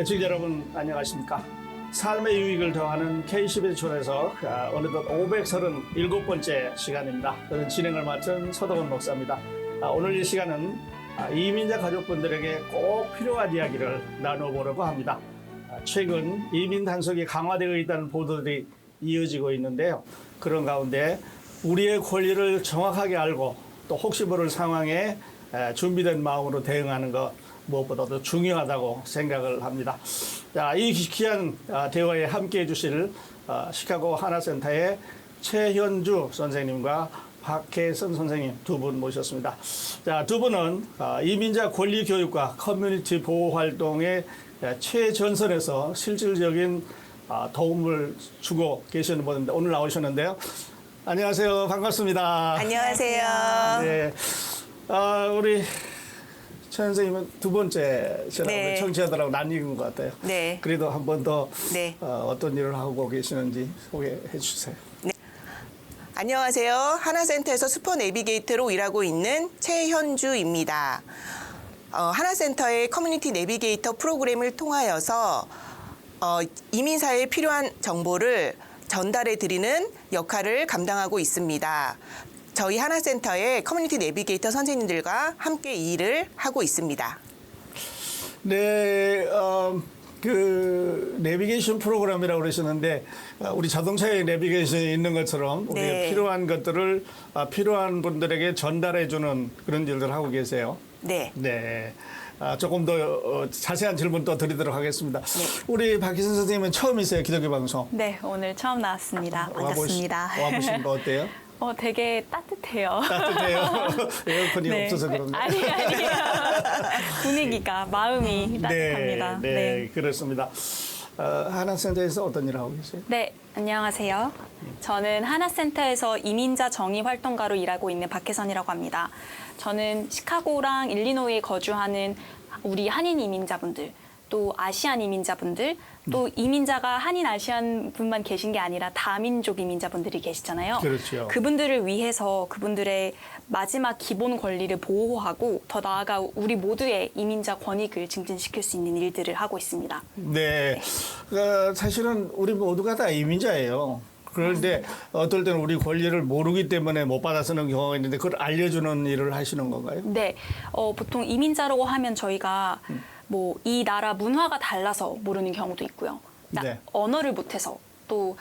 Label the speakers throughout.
Speaker 1: 애청자 여러분 안녕하십니까? 삶의 유익을 더하는 K10의 촌에서 아, 어느덧 537번째 시간입니다. 저는 진행을 맡은 서덕원 목사입니다. 아, 오늘 이 시간은 아, 이민자 가족분들에게 꼭 필요한 이야기를 나눠보려고 합니다. 아, 최근 이민 단속이 강화되어 있다는 보도들이 이어지고 있는데요. 그런 가운데 우리의 권리를 정확하게 알고 또 혹시 모를 상황에 에, 준비된 마음으로 대응하는 것 무엇보다도 중요하다고 생각을 합니다. 자, 이 귀한 아, 대화에 함께 해 주실 아, 시카고 하나센터의 최현주 선생님과 박혜선 선생님 두 분 모셨습니다. 자, 두 분은 아, 이민자 권리 교육과 커뮤니티 보호 활동의 에, 최전선에서 실질적인 아, 도움을 주고 계시는 분인데 오늘 나오셨는데요. 안녕하세요. 반갑습니다.
Speaker 2: 안녕하세요.
Speaker 1: 네. 아, 우리 최 선생님은 두 번째 시라고
Speaker 2: 네.
Speaker 1: 청취자들하고 낯익은 것 같아요.
Speaker 2: 네.
Speaker 1: 그래도 한 번 더
Speaker 2: 네.
Speaker 1: 어, 떤 일을 하고 계시는지 소개해 주세요.
Speaker 2: 안녕하세요. 하나센터에서 슈퍼 내비게이터로 일하고 있는 최현주입니다. 어, 하나센터의 커뮤니티 내비게이터 프로그램을 통하여서 어, 이민사에 필요한 정보를 전달해 드리는 역할을 감당하고 있습니다. 저희 하나센터의 커뮤니티 내비게이터 선생님들과 함께 이 일을 하고 있습니다.
Speaker 1: 네, 어, 그 내비게이션 프로그램이라고 그러셨는데 어, 우리 자동차에 내비게이션이 있는 것처럼 우리가
Speaker 2: 네.
Speaker 1: 필요한 것들을 아, 필요한 분들에게 전달해 주는 그런 일들 하고 계세요.
Speaker 2: 네.
Speaker 1: 네. 아, 조금 더 어, 자세한 질문 또 드리도록 하겠습니다.
Speaker 2: 네.
Speaker 1: 우리 박희선 선생님은 처음이세요 기독교 방송.
Speaker 3: 네, 오늘 처음 나왔습니다. 반갑습니다.
Speaker 1: 와보시, 와보신 거 어때요?
Speaker 3: 어, 되게 따뜻해요.
Speaker 1: 따뜻해요. 에어컨이 없어서 그런가?
Speaker 3: 네. 아니, 아니에요. 분위기가, 마음이 따뜻합니다.
Speaker 1: 네, 네, 그렇습니다. 어, 하나센터에서 어떤 일을 하고 계세요?
Speaker 3: 네, 안녕하세요. 저는 하나센터에서 이민자 정의 활동가로 일하고 있는 박혜선이라고 합니다. 저는 시카고랑 일리노이에 거주하는 우리 한인 이민자분들, 또 아시안 이민자분들, 또
Speaker 1: 음.
Speaker 3: 이민자가 한인 아시안 분만 계신 게 아니라 다민족 이민자분들이 계시잖아요.
Speaker 1: 그렇죠.
Speaker 3: 그분들을 위해서 그분들의 마지막 기본 권리를 보호하고 더 나아가 우리 모두의 이민자 권익을 증진시킬 수 있는 일들을 하고 있습니다.
Speaker 1: 네. 어, 사실은 우리 모두가 다 이민자예요. 그런데 어떨 때는 우리 권리를 모르기 때문에 못 받아서는 경우가 있는데 그걸 알려주는 일을 하시는 건가요?
Speaker 3: 네, 어, 보통 이민자라고 하면 저희가
Speaker 1: 음.
Speaker 3: 뭐 이 나라 문화가 달라서 모르는 경우도 있고요. 나-
Speaker 1: 네.
Speaker 3: 언어를 못해서 또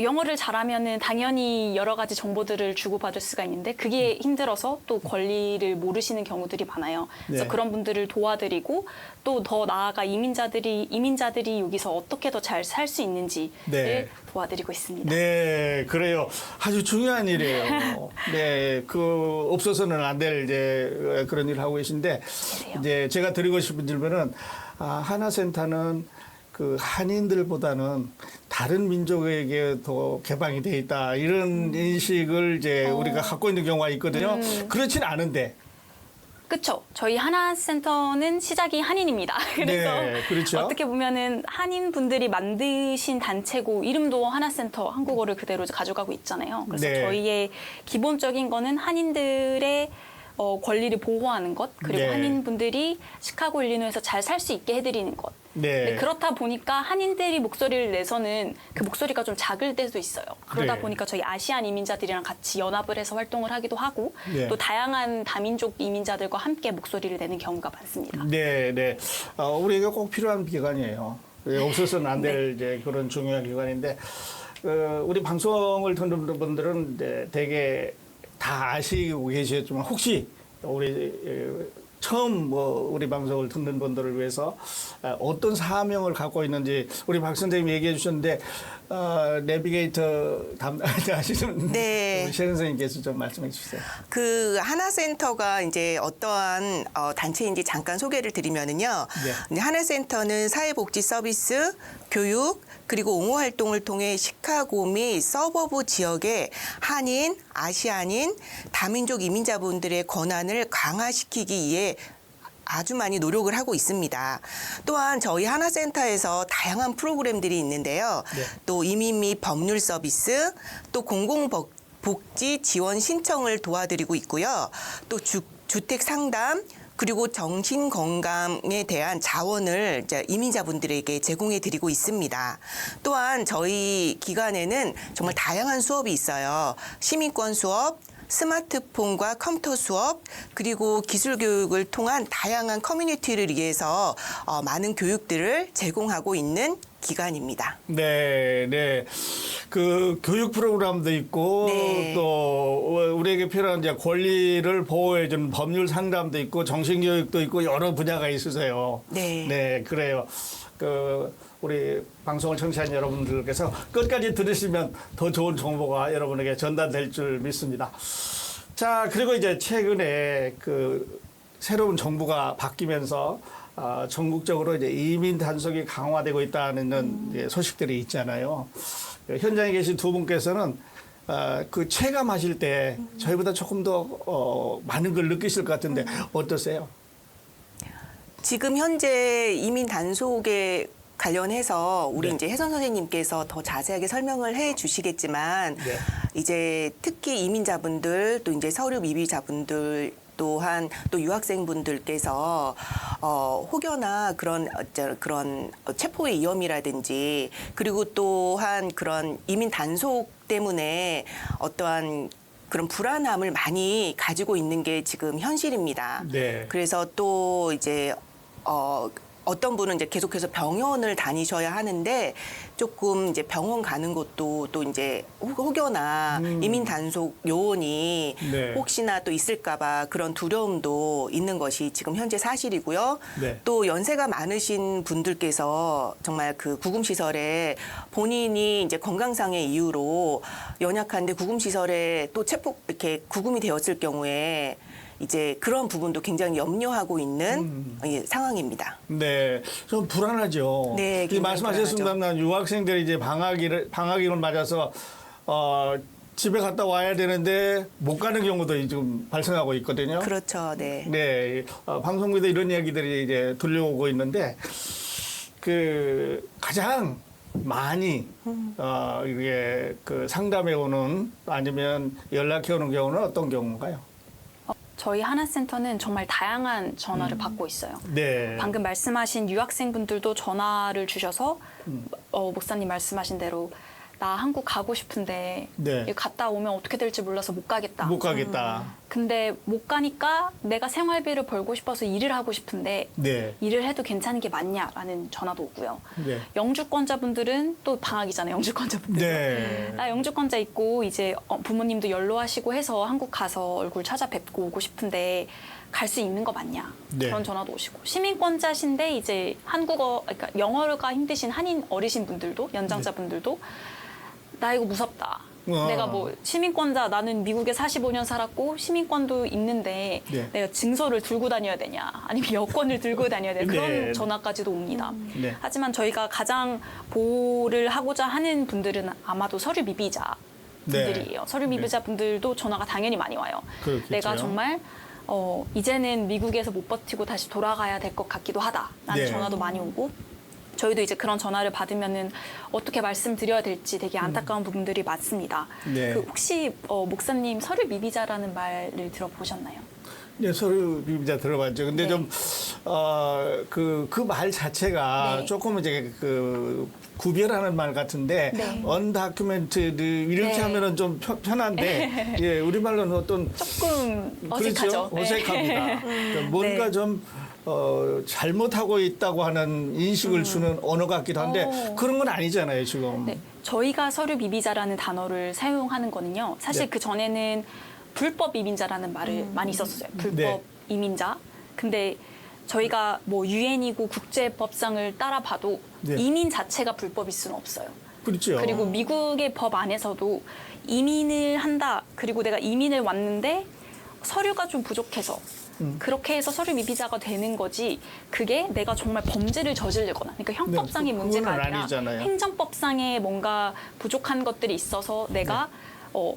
Speaker 3: 영어를 잘하면은 당연히 여러 가지 정보들을 주고받을 수가 있는데 그게 힘들어서 또 권리를 모르시는 경우들이 많아요. 그래서
Speaker 1: 네.
Speaker 3: 그런 분들을 도와드리고 또 더 나아가 이민자들이 이민자들이 여기서 어떻게 더 잘 살 수 있는지를
Speaker 1: 네.
Speaker 3: 도와드리고 있습니다.
Speaker 1: 네, 그래요. 아주 중요한 일이에요. 네, 그 없어서는 안 될 이제 그런 일을 하고 계신데
Speaker 3: 그래요.
Speaker 1: 이제 제가 드리고 싶은 질문은 아, 하나 센터는 그 한인들보다는 다른 민족에게 더 개방이 돼 있다 이런 인식을 이제 우리가 갖고 있는 경우가 있거든요. 그렇진 않은데
Speaker 3: 그렇죠. 저희 하나 센터는 시작이 한인입니다. 그래서
Speaker 1: 네, 그렇죠.
Speaker 3: 어떻게 보면은 한인 분들이 만드신 단체고 이름도 하나 센터 한국어를 그대로 가져가고 있잖아요. 그래서
Speaker 1: 네.
Speaker 3: 저희의 기본적인 거는 한인들의 어, 권리를 보호하는 것 그리고
Speaker 1: 네.
Speaker 3: 한인 분들이 시카고 일리노에서 잘 살 수 있게 해드리는 것.
Speaker 1: 네.
Speaker 3: 네, 그렇다 보니까 한인들이 목소리를 내서는 그 목소리가 좀 작을 때도 있어요. 그러다
Speaker 1: 네.
Speaker 3: 보니까 저희 아시안 이민자들이랑 같이 연합을 해서 활동을 하기도 하고
Speaker 1: 네.
Speaker 3: 또 다양한 다민족 이민자들과 함께 목소리를 내는 경우가 많습니다.
Speaker 1: 네, 네. 어, 우리에게 꼭 필요한 기관이에요. 예, 없어서는 안될 이제 그런 중요한 기관인데, 어, 우리 방송을 듣는 분들은 이제 되게 다 아시고 계시겠지만, 혹시 우리 예, 처음 뭐 우리 방송을 듣는 분들을 위해서 어, 어떤 사명을 갖고 있는지 우리 박 선생님이 얘기해 주셨는데, 어, 내비게이터 담당하시는
Speaker 2: 네.
Speaker 1: 최 선생님께서 좀 말씀해 주세요.
Speaker 2: 그 하나센터가 이제 어떠한 어, 단체인지 잠깐 소개를 드리면은요.
Speaker 1: 네.
Speaker 2: 하나센터는 사회복지 서비스, 교육 그리고 옹호 활동을 통해 시카고 및 서버브 지역의 한인, 아시아인, 다민족 이민자분들의 권한을 강화시키기 위해 아주 많이 노력을 하고 있습니다. 또한 저희 하나센터에서 다양한 프로그램들이 있는데요.
Speaker 1: 네.
Speaker 2: 또 이민 및 법률 서비스, 또 공공복 복지 지원 신청을 도와드리고 있고요. 또 주, 주택 상담, 그리고 정신 건강에 대한 자원을 이민자분들에게 제공해 드리고 있습니다. 또한 저희 기관에는 정말 다양한 수업이 있어요. 시민권 수업, 스마트폰과 컴퓨터 수업 그리고 기술 교육을 통한 다양한 커뮤니티를 위해서 어, 많은 교육들을 제공하고 있는 기관입니다.
Speaker 1: 네, 네. 그 교육 프로그램도 있고
Speaker 2: 네.
Speaker 1: 또 우리에게 필요한 이제 권리를 보호해 주는 법률 상담도 있고 정신 교육도 있고 여러 분야가 있으세요.
Speaker 2: 네.
Speaker 1: 네, 그래요. 그 우리 방송을 청취한 여러분들께서 끝까지 들으시면 더 좋은 정보가 여러분에게 전달될 줄 믿습니다. 자, 그리고 이제 최근에 그 새로운 정부가 바뀌면서 아, 전국적으로 이제 이민 단속이 강화되고 있다는 이제 소식들이 있잖아요. 그 현장에 계신 두 분께서는 아, 그 체감하실 때 저희보다 조금 더 어, 많은 걸 느끼실 것 같은데 어떠세요?
Speaker 2: 지금 현재 이민 단속에 관련해서 우리
Speaker 1: 네.
Speaker 2: 이제 혜선 선생님께서 더 자세하게 설명을 해 주시겠지만
Speaker 1: 네.
Speaker 2: 이제 특히 이민자분들 또 이제 서류 미비자분들 또한 또 유학생분들께서 어 혹여나 그런 어째- 그런 체포의 위험이라든지 그리고 또한 그런 이민 단속 때문에 어떠한 그런 불안함을 많이 가지고 있는 게 지금 현실입니다.
Speaker 1: 네.
Speaker 2: 그래서 또 이제 어 어떤 분은 이제 계속해서 병원을 다니셔야 하는데 조금 이제 병원 가는 것도 또 이제 혹- 혹여나 이민 단속 요원이
Speaker 1: 음. 네.
Speaker 2: 혹시나 또 있을까봐 그런 두려움도 있는 것이 지금 현재 사실이고요.
Speaker 1: 네.
Speaker 2: 또 연세가 많으신 분들께서 정말 그 구금 시설에 본인이 이제 건강상의 이유로 연약한데 구금 시설에 또 체포 이렇게 구금이 되었을 경우에 이제 그런 부분도 굉장히 염려하고 있는
Speaker 1: 음.
Speaker 2: 예, 상황입니다.
Speaker 1: 네, 좀 불안하죠.
Speaker 2: 네,
Speaker 1: 이
Speaker 2: 굉장히
Speaker 1: 말씀하셨습니다만 유학생들이 이제 방학을 방학을 맞아서 어, 집에 갔다 와야 되는데 못 가는 경우도 지금 발생하고 있거든요.
Speaker 2: 그렇죠, 네.
Speaker 1: 네, 어, 방송국에도 이런 이야기들이 이제 들려오고 있는데 그 가장 많이 어, 이게 그 상담해 오는 아니면 연락해 오는 경우는 어떤 경우인가요?
Speaker 3: 저희 하나센터는 정말 다양한 전화를
Speaker 1: 음.
Speaker 3: 받고 있어요.
Speaker 1: 네,
Speaker 3: 방금 말씀하신 유학생분들도 전화를 주셔서
Speaker 1: 음.
Speaker 3: 어, 목사님 말씀하신 대로 나 한국 가고 싶은데
Speaker 1: 네.
Speaker 3: 갔다 오면 어떻게 될지 몰라서 못 가겠다.
Speaker 1: 못 가겠다.
Speaker 3: 근데 못 가니까 내가 생활비를 벌고 싶어서 일을 하고 싶은데
Speaker 1: 네,
Speaker 3: 일을 해도 괜찮은 게 맞냐라는 전화도 오고요.
Speaker 1: 네,
Speaker 3: 영주권자분들은 또 방학이잖아요. 영주권자분들.
Speaker 1: 네.
Speaker 3: 나 영주권자 있고 이제 어, 부모님도 연로하시고 해서 한국 가서 얼굴 찾아뵙고 오고 싶은데 갈 수 있는 거 맞냐
Speaker 1: 네.
Speaker 3: 그런 전화도 오시고 시민권자신데 이제 한국어 그러니까 영어가 힘드신 한인 어리신 분들도 연장자 분들도 나 이거 무섭다.
Speaker 1: 어.
Speaker 3: 내가 뭐 시민권자 나는 미국에 45년 살았고 시민권도 있는데
Speaker 1: 네.
Speaker 3: 내가 증서를 들고 다녀야 되냐 아니면 여권을 들고 다녀야 되냐 그런
Speaker 1: 네.
Speaker 3: 전화까지도 옵니다.
Speaker 1: 네.
Speaker 3: 하지만 저희가 가장 보호를 하고자 하는 분들은 아마도 서류 미비자
Speaker 1: 네.
Speaker 3: 분들이에요. 서류 미비자 분들도 전화가 당연히 많이 와요.
Speaker 1: 그렇겠죠.
Speaker 3: 내가 정말 어, 이제는 미국에서 못 버티고 다시 돌아가야 될 것 같기도 하다 라는
Speaker 1: 네.
Speaker 3: 전화도 많이 오고 저희도 이제 그런 전화를 받으면은 어떻게 말씀드려야 될지 되게 안타까운 부분들이 많습니다.
Speaker 1: 음. 네.
Speaker 3: 그 혹시 어, 목사님 서류 미비자라는 말을 들어보셨나요?
Speaker 1: 네, 서류 비비자 들어봤죠. 근데
Speaker 3: 네.
Speaker 1: 좀, 어, 그, 그 말 자체가
Speaker 3: 네.
Speaker 1: 조금 이제 그, 구별하는 말 같은데,
Speaker 3: 네.
Speaker 1: 언다큐멘트드 이렇게
Speaker 3: 네.
Speaker 1: 하면은 좀 편, 편한데, 예, 우리말로는 어떤.
Speaker 3: 조금 어색하죠.
Speaker 1: 그렇죠.
Speaker 3: 네.
Speaker 1: 어색합니다. 그러니까 뭔가
Speaker 3: 네.
Speaker 1: 좀, 어, 잘못하고 있다고 하는 인식을 주는 언어 같기도 한데,
Speaker 3: 음. 어.
Speaker 1: 그런 건 아니잖아요, 지금.
Speaker 3: 네, 저희가 서류 미비자라는 단어를 사용하는 거는요. 사실
Speaker 1: 네.
Speaker 3: 그 전에는 불법 이민자라는 말을 많이 썼었어요. 불법
Speaker 1: 네.
Speaker 3: 이민자. 근데 저희가 뭐 유엔이고 국제법상을 따라봐도
Speaker 1: 네.
Speaker 3: 이민 자체가 불법일 수는 없어요.
Speaker 1: 그렇죠.
Speaker 3: 그리고 미국의 법 안에서도 이민을 한다. 그리고 내가 이민을 왔는데 서류가 좀 부족해서
Speaker 1: 음.
Speaker 3: 그렇게 해서 서류 미비자가 되는 거지. 그게 내가 정말 범죄를 저지르거나, 그러니까 형법상의
Speaker 1: 네, 그-
Speaker 3: 문제가 아니라
Speaker 1: 아니잖아요.
Speaker 3: 행정법상에 뭔가 부족한 것들이 있어서 내가
Speaker 1: 네.
Speaker 3: 어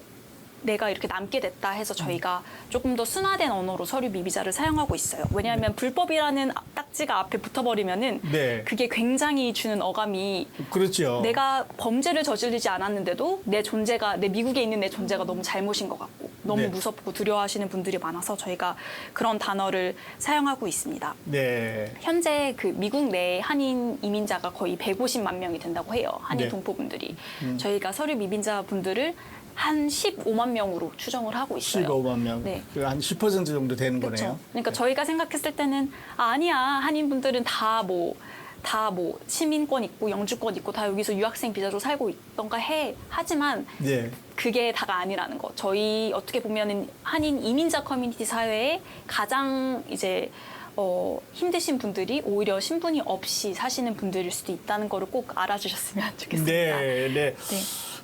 Speaker 3: 내가 이렇게 남게 됐다 해서 저희가 조금 더 순화된 언어로 서류 미비자를 사용하고 있어요. 왜냐하면 불법이라는 딱지가 앞에 붙어버리면은
Speaker 1: 네.
Speaker 3: 그게 굉장히 주는 어감이
Speaker 1: 그렇죠.
Speaker 3: 내가 범죄를 저지르지 않았는데도 내 존재가 내 미국에 있는 내 존재가 너무 잘못인 것 같고 너무
Speaker 1: 네.
Speaker 3: 무섭고 두려워하시는 분들이 많아서 저희가 그런 단어를 사용하고 있습니다.
Speaker 1: 네.
Speaker 3: 현재 그 미국 내 한인 이민자가 거의 150만 명이 된다고 해요. 한인
Speaker 1: 네.
Speaker 3: 동포분들이.
Speaker 1: 음.
Speaker 3: 저희가 서류 미빈자 분들을 한 15만 명으로 추정을 하고 있어요.
Speaker 1: 15만 명.
Speaker 3: 네.
Speaker 1: 그한10% 정도 되는
Speaker 3: 그렇죠.
Speaker 1: 거네요.
Speaker 3: 그러니까 저희가 생각했을 때는 아, 아니야 한인분들은 다 뭐 다 뭐 시민권 있고 영주권 있고 다 여기서 유학생 비자로 살고 있던가 해 하지만
Speaker 1: 네.
Speaker 3: 그게 다가 아니라는 거. 저희 어떻게 보면은 한인 이민자 커뮤니티 사회에 가장 이제 어, 힘드신 분들이 오히려 신분이 없이 사시는 분들일 수도 있다는 거를 꼭 알아주셨으면 좋겠습니다.
Speaker 1: 네, 네.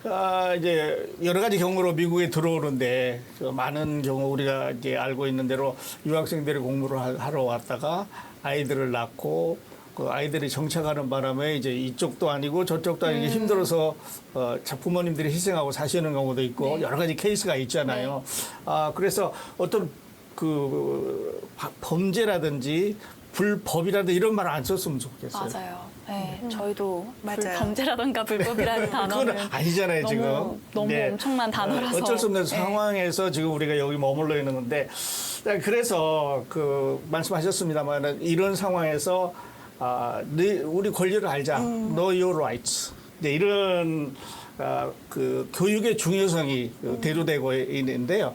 Speaker 1: 아, 이제 여러 가지 경우로 미국에 들어오는데 그 많은 경우 우리가 이제 알고 있는 대로 유학생들이 공부를 하- 하러 왔다가 아이들을 낳고 그 아이들이 정착하는 바람에 이제 이쪽도 아니고 저쪽도 아니고 힘들어서 어, 자 부모님들이 희생하고 사시는 경우도 있고
Speaker 3: 네.
Speaker 1: 여러 가지 케이스가 있잖아요. 아 그래서 어떤 그 바- 범죄라든지 불법이라든지 이런 말 안 썼으면 좋겠어요.
Speaker 3: 맞아요. 네, 저희도
Speaker 2: 맞아요.
Speaker 3: 불- 범죄라든가 불법이라는 단어는
Speaker 1: 그건 아니잖아요
Speaker 3: 너무,
Speaker 1: 지금.
Speaker 3: 너무
Speaker 1: 네.
Speaker 3: 엄청난 단어라서
Speaker 1: 어, 어쩔 수 없는
Speaker 3: 네.
Speaker 1: 상황에서 지금 우리가 여기 머물러 있는 건데 자, 그래서 그 말씀하셨습니다만 이런 상황에서 아, 네, 우리 권리를 알자.
Speaker 3: 음.
Speaker 1: Know your rights. 이제 이런 아, 그 교육의 중요성이 그
Speaker 3: 음.
Speaker 1: 대두되고 있는데요.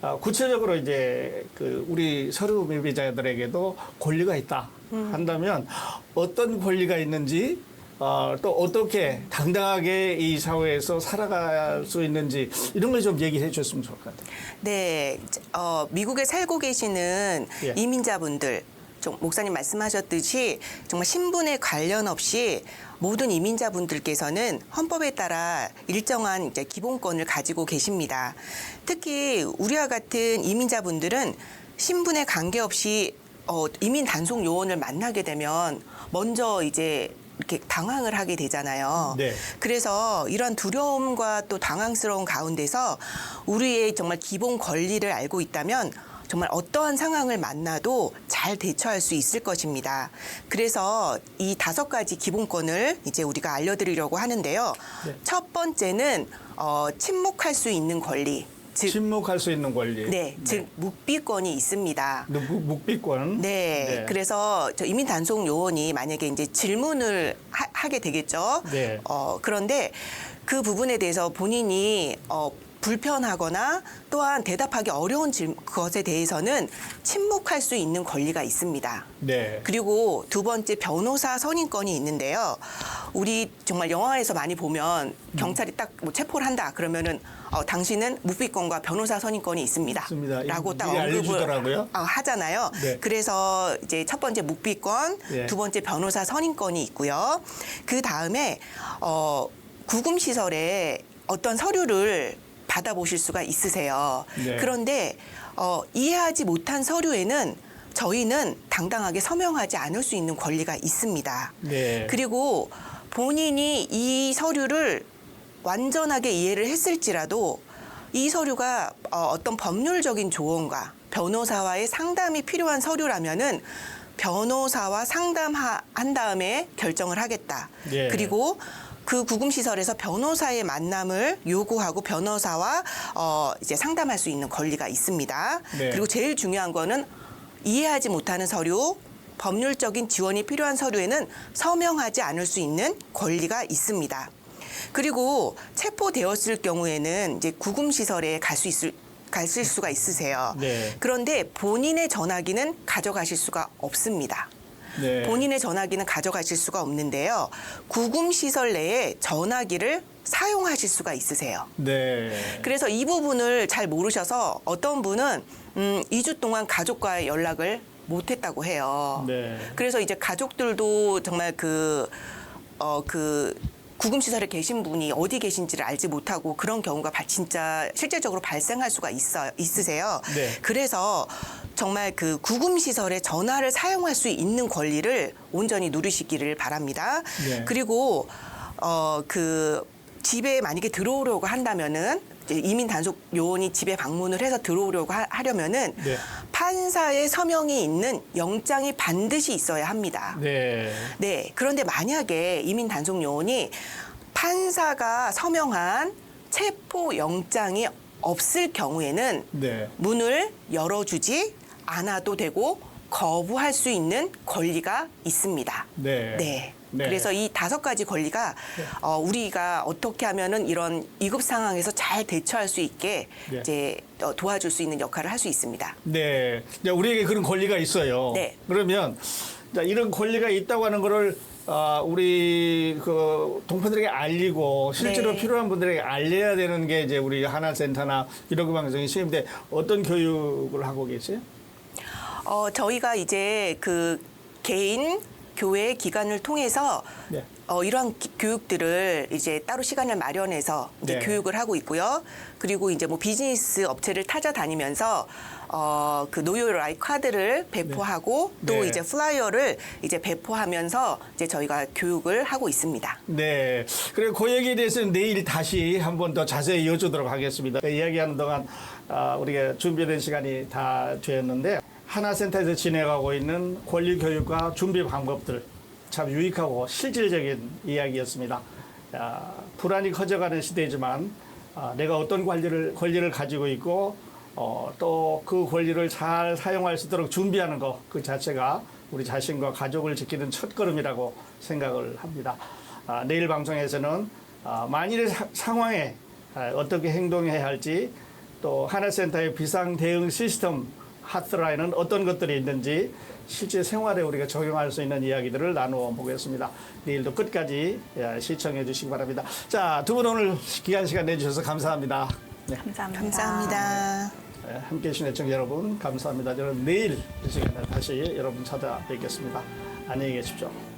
Speaker 1: 아, 구체적으로 이제 그 우리 서류 미비자들에게도 권리가 있다
Speaker 3: 음.
Speaker 1: 한다면 어떤 권리가 있는지 어, 또 어떻게 당당하게 이 사회에서 살아갈 수 있는지 이런 걸 좀 얘기해 주셨으면 좋을 것 같아요.
Speaker 2: 네, 어, 미국에 살고 계시는
Speaker 1: 예.
Speaker 2: 이민자분들, 좀 목사님 말씀하셨듯이 정말 신분에 관련 없이 모든 이민자분들께서는 헌법에 따라 일정한 이제 기본권을 가지고 계십니다. 특히 우리와 같은 이민자분들은 신분에 관계없이 어, 이민 단속 요원을 만나게 되면 먼저 이제 이렇게 당황을 하게 되잖아요.
Speaker 1: 네.
Speaker 2: 그래서 이런 두려움과 또 당황스러운 가운데서 우리의 정말 기본 권리를 알고 있다면 정말 어떠한 상황을 만나도 잘 대처할 수 있을 것입니다. 그래서 이 다섯 가지 기본권을 이제 우리가 알려드리려고 하는데요.
Speaker 1: 네.
Speaker 2: 첫 번째는 어, 침묵할 수 있는 권리, 즉,
Speaker 1: 침묵할 수 있는 권리.
Speaker 2: 네, 즉 묵비권이 있습니다.
Speaker 1: 묵- 묵비권.
Speaker 2: 네, 그래서 저 이민 단속 요원이 만약에 이제 질문을 하, 게 되겠죠.
Speaker 1: 네.
Speaker 2: 어, 그런데 그 부분에 대해서 본인이 어, 불편하거나 또한 대답하기 어려운 질, 것에 대해서는 침묵할 수 있는 권리가 있습니다.
Speaker 1: 네.
Speaker 2: 그리고 두 번째 변호사 선임권이 있는데요. 우리 정말 영화에서 많이 보면 경찰이 딱 뭐 체포를 한다 그러면은 어, 당신은 묵비권과 변호사 선임권이 있습니다.
Speaker 1: 있습니다.
Speaker 2: 라고 딱
Speaker 1: 미리
Speaker 2: 언급을. 어, 하잖아요.
Speaker 1: 네.
Speaker 2: 그래서 이제 첫 번째 묵비권,
Speaker 1: 예.
Speaker 2: 두 번째 변호사 선임권이 있고요. 그 다음에 어, 구금 시설에 어떤 서류를 받아보실 수가 있으세요.
Speaker 1: 네.
Speaker 2: 그런데 어, 이해하지 못한 서류에는 저희는 당당하게 서명하지 않을 수 있는 권리가 있습니다.
Speaker 1: 네.
Speaker 2: 그리고 본인이 이 서류를 완전하게 이해를 했을지라도 이 서류가 어, 어떤 법률적인 조언과 변호사와의 상담이 필요한 서류라면은 변호사와 상담한 다음에 결정을 하겠다.
Speaker 1: 예.
Speaker 2: 그리고 그 구금시설에서 변호사의 만남을 요구하고 변호사와 어, 이제 상담할 수 있는 권리가 있습니다.
Speaker 1: 네.
Speaker 2: 그리고 제일 중요한 거는 이해하지 못하는 서류, 법률적인 지원이 필요한 서류에는 서명하지 않을 수 있는 권리가 있습니다. 그리고 체포되었을 경우에는 이제 구금시설에 갈 수 있을 갔을 수가 있으세요.
Speaker 1: 네.
Speaker 2: 그런데 본인의 전화기는 가져가실 수가 없습니다.
Speaker 1: 네.
Speaker 2: 본인의 전화기는 가져가실 수가 없는데요. 구금 시설 내에 전화기를 사용하실 수가 있으세요.
Speaker 1: 네.
Speaker 2: 그래서 이 부분을 잘 모르셔서 어떤 분은 음, 2주 동안 가족과의 연락을 못했다고 해요.
Speaker 1: 네.
Speaker 2: 그래서 이제 가족들도 정말 그, 어, 그, 구금시설에 계신 분이 어디 계신지를 알지 못하고 그런 경우가 바- 진짜 실제적으로 발생할 수가 있어, 있으세요.
Speaker 1: 네.
Speaker 2: 그래서 정말 그 구금 시설에 전화를 사용할 수 있는 권리를 온전히 누리시기를 바랍니다.
Speaker 1: 네.
Speaker 2: 그리고, 어, 그, 집에 만약에 들어오려고 한다면은 이민 단속 요원이 집에 방문을 해서 들어오려고 하, 하려면은
Speaker 1: 네.
Speaker 2: 판사의 서명이 있는 영장이 반드시 있어야 합니다.
Speaker 1: 네.
Speaker 2: 네. 그런데 만약에 이민 단속 요원이 판사가 서명한 체포 영장이 없을 경우에는
Speaker 1: 네.
Speaker 2: 문을 열어주지 않아도 되고 거부할 수 있는 권리가 있습니다.
Speaker 1: 네.
Speaker 2: 네.
Speaker 1: 네.
Speaker 2: 그래서 이 다섯 가지 권리가 어, 우리가 어떻게 하면은 이런 위급 상황에서 잘 대처할 수 있게
Speaker 1: 네.
Speaker 2: 이제 어, 도와줄 수 있는 역할을 할 수 있습니다.
Speaker 1: 네. 우리에게 그런 권리가 있어요.
Speaker 2: 네.
Speaker 1: 그러면 자, 이런 권리가 있다고 하는 거를 아, 우리 그 동포들에게 알리고 실제로
Speaker 2: 네.
Speaker 1: 필요한 분들에게 알려야 되는 게 이제 우리 하나센터나 이러그 방송이 시인데 어떤 교육을 하고 계세요?
Speaker 2: 어, 저희가 이제 그 개인 교회 기관을 통해서
Speaker 1: 네.
Speaker 2: 어, 이러한 기- 교육들을 이제 따로 시간을 마련해서 이제
Speaker 1: 네.
Speaker 2: 교육을 하고 있고요. 그리고 이제 뭐 비즈니스 업체를 찾아다니면서 어, 그 노요 라이 카드를 배포하고 또
Speaker 1: 네.
Speaker 2: 이제 플라이어를 이제 배포하면서 이제 저희가 교육을 하고 있습니다.
Speaker 1: 네. 그리고 그 얘기에 대해서는 내일 다시 한 번 더 자세히 여쭈도록 하겠습니다. 이야기하는 동안 아, 우리가 준비된 시간이 다 되었는데 하나센터에서 진행하고 있는 권리 교육과 준비 방법들 참 유익하고 실질적인 이야기였습니다. 아, 불안이 커져가는 시대지만 아, 내가 어떤 권리를 권리를 가지고 있고 어, 또 그 권리를 잘 사용할 수 있도록 준비하는 것 그 자체가 우리 자신과 가족을 지키는 첫걸음이라고 생각을 합니다. 아, 내일 방송에서는 아, 만일의 사- 상황에 아, 어떻게 행동해야 할지 또 하나센터의 비상 대응 시스템 핫라인은 어떤 것들이 있는지 실제 생활에 우리가 적용할 수 있는 이야기들을 나누어 보겠습니다. 내일도 끝까지 예, 시청해 주시기 바랍니다. 자, 두 분 오늘 귀한 시간 내주셔서 감사합니다. 네,
Speaker 3: 감사합니다.
Speaker 2: 감사합니다.
Speaker 1: 예, 함께 해주신 애청 여러분 감사합니다. 저는 내일 이 시간에 다시 여러분 찾아뵙겠습니다. 안녕히 계십시오.